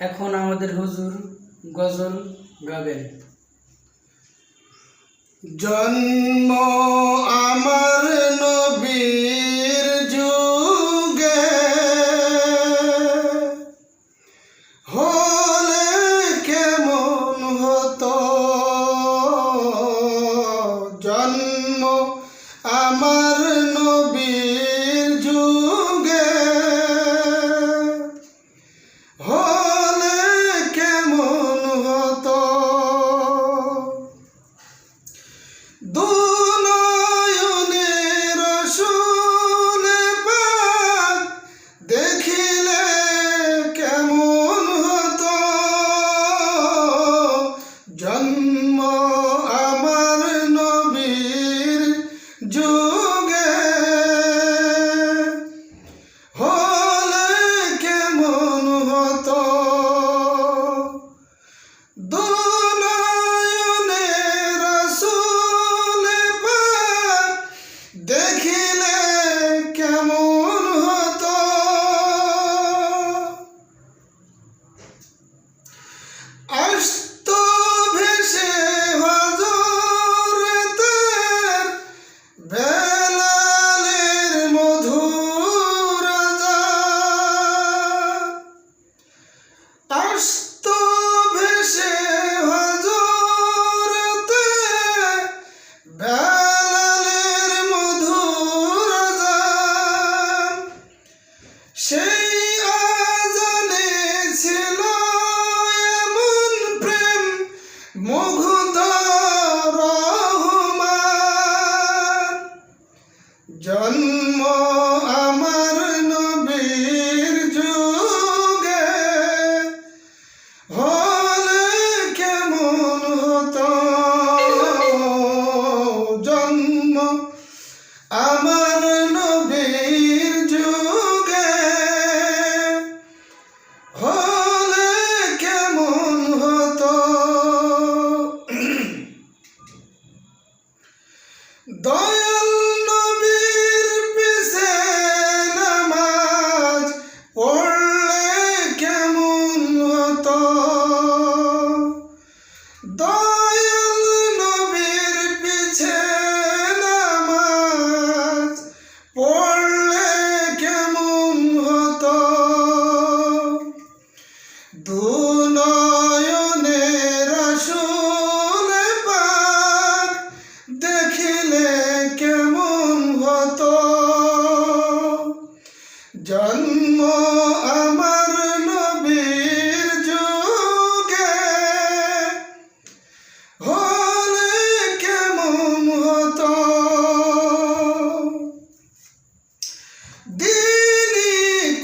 এখন আমাদের হুজুর গজল গাবেন। জন্ম আমার নবীর জন্ম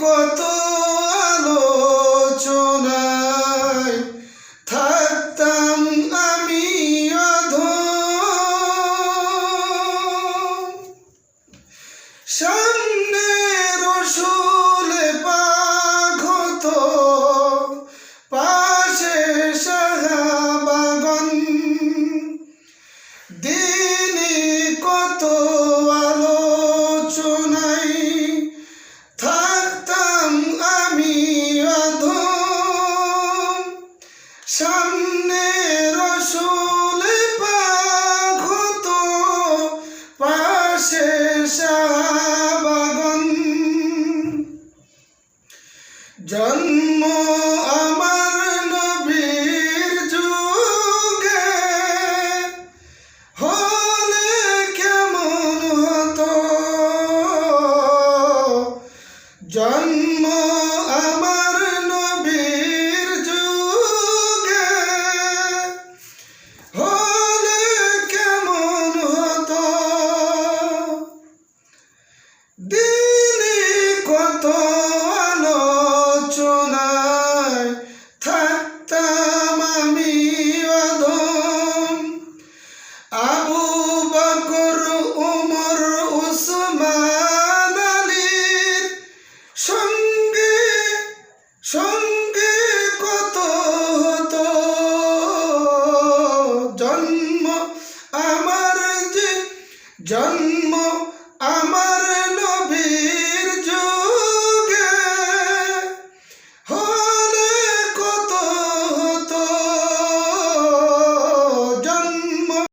Chicos. জন্ম আমার নবী